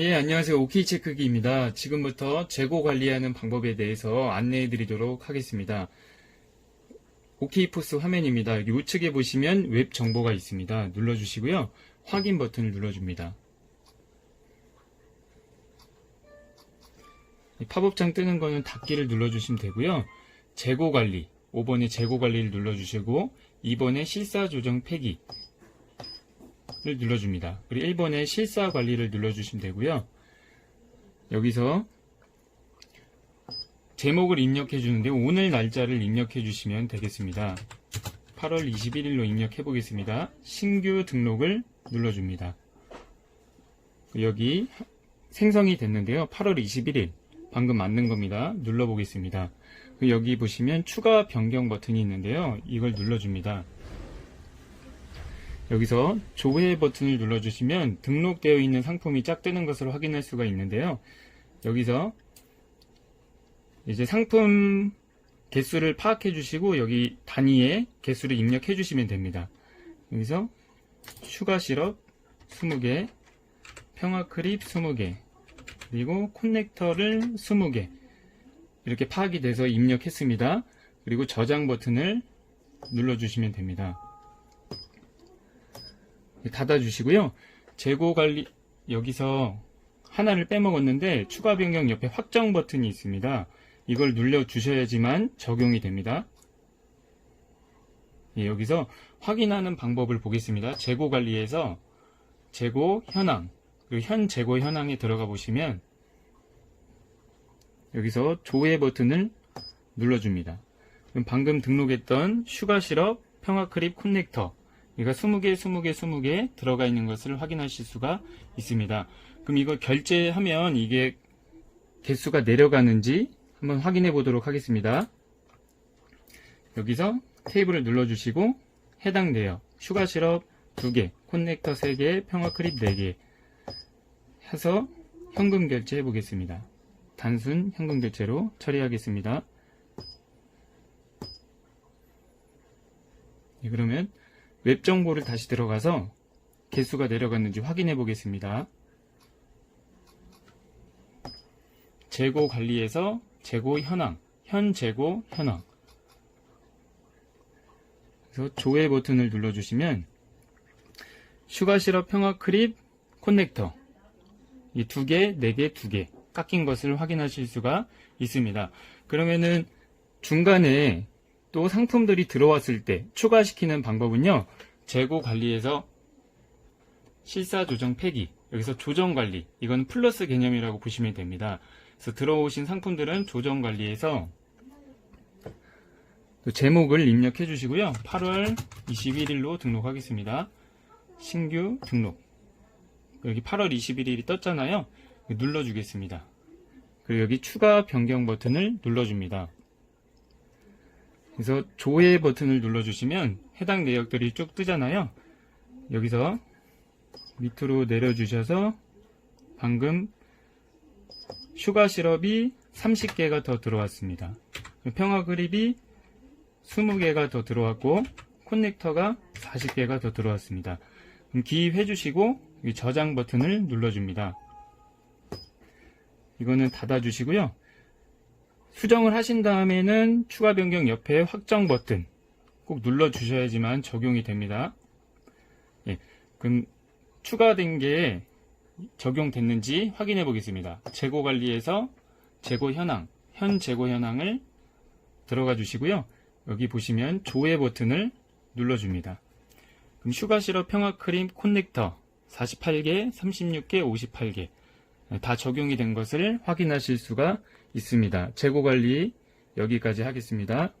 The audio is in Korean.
예, 안녕하세요. 오케이 체크기입니다. 지금부터 재고 관리하는 방법에 대해서 안내해 드리도록 하겠습니다. 오케이 포스 화면입니다. 여기 우측에 보시면 웹 정보가 있습니다. 눌러주시고요. 확인 버튼을 눌러줍니다. 이 팝업창 뜨는 거는 닫기를 눌러주시면 되고요. 재고 관리, 5번에 재고 관리를 눌러주시고 2번에 실사 조정 폐기, 를 눌러줍니다. 그리고 1번에 실사 관리를 눌러주시면 되고요. 여기서 제목을 입력해 주는데 오늘 날짜를 입력해 주시면 되겠습니다. 8월 21일로 입력해 보겠습니다. 신규 등록을 눌러줍니다. 여기 생성이 됐는데요. 8월 21일 방금 맞는 겁니다. 눌러보겠습니다. 여기 보시면 추가 변경 버튼이 있는데요. 이걸 눌러줍니다. 여기서 조회 버튼을 눌러주시면 등록되어 있는 상품이 짝 뜨는 것을 확인할 수가 있는데요. 여기서 이제 상품 개수를 파악해 주시고 여기 단위에 개수를 입력해 주시면 됩니다. 여기서 슈가 시럽 20개, 평화 크립 20개, 그리고 커넥터를 20개 이렇게 파악이 돼서 입력했습니다. 그리고 저장 버튼을 눌러주시면 됩니다. 닫아주시고요. 재고 관리 여기서 하나를 빼먹었는데 추가 변경 옆에 확정 버튼이 있습니다. 이걸 눌러 주셔야지만 적용이 됩니다. 예, 여기서 확인하는 방법을 보겠습니다. 재고 관리에서 재고 현황 그리고 현 재고 현황에 들어가 보시면 여기서 조회 버튼을 눌러줍니다. 방금 등록했던 슈가 시럽 평화 크립 커넥터 이가 20개, 20개, 20개 들어가 있는 것을 확인하실 수가 있습니다. 그럼 이거 결제하면 이게 개수가 내려가는지 한번 확인해 보도록 하겠습니다. 여기서 테이블을 눌러주시고 해당 내역 슈가 시럽 2개, 콘넥터 3개, 평화 크립 4개 해서 현금 결제해 보겠습니다. 단순 현금 결제로 처리하겠습니다. 예, 그러면 웹 정보를 다시 들어가서 개수가 내려갔는지 확인해 보겠습니다. 재고 관리에서 재고 현황, 현 재고 현황. 그래서 조회 버튼을 눌러주시면 슈가 시럽 평화 크립 커넥터 이 두 개, 네 개, 두 개 깎인 것을 확인하실 수가 있습니다. 그러면은 중간에 또 상품들이 들어왔을 때 추가시키는 방법은요. 재고 관리에서 실사 조정 폐기 여기서 조정 관리 이건 플러스 개념이라고 보시면 됩니다. 그래서 들어오신 상품들은 조정 관리에서 제목을 입력해 주시고요. 8월 21일로 등록하겠습니다. 신규 등록 여기 8월 21일이 떴잖아요. 눌러주겠습니다. 그리고 여기 추가 변경 버튼을 눌러줍니다. 그래서 조회 버튼을 눌러주시면 해당 내역들이 쭉 뜨잖아요. 여기서 밑으로 내려주셔서 방금 슈가 시럽이 30개가 더 들어왔습니다. 평화 그립이 20개가 더 들어왔고 커넥터가 40개가 더 들어왔습니다. 기입해 주시고 저장 버튼을 눌러줍니다. 이거는 닫아 주시고요. 수정을 하신 다음에는 추가 변경 옆에 확정 버튼 꼭 눌러 주셔야지만 적용이 됩니다. 예, 그럼 추가된 게 적용됐는지 확인해 보겠습니다. 재고 관리에서 재고 현황, 현 재고 현황을 들어가 주시고요. 여기 보시면 조회 버튼을 눌러 줍니다. 그럼 슈가 시럽 평화 크림 커넥터 48개, 36개, 58개 다 적용이 된 것을 확인하실 수가 있습니다. 재고 관리 여기까지 하겠습니다.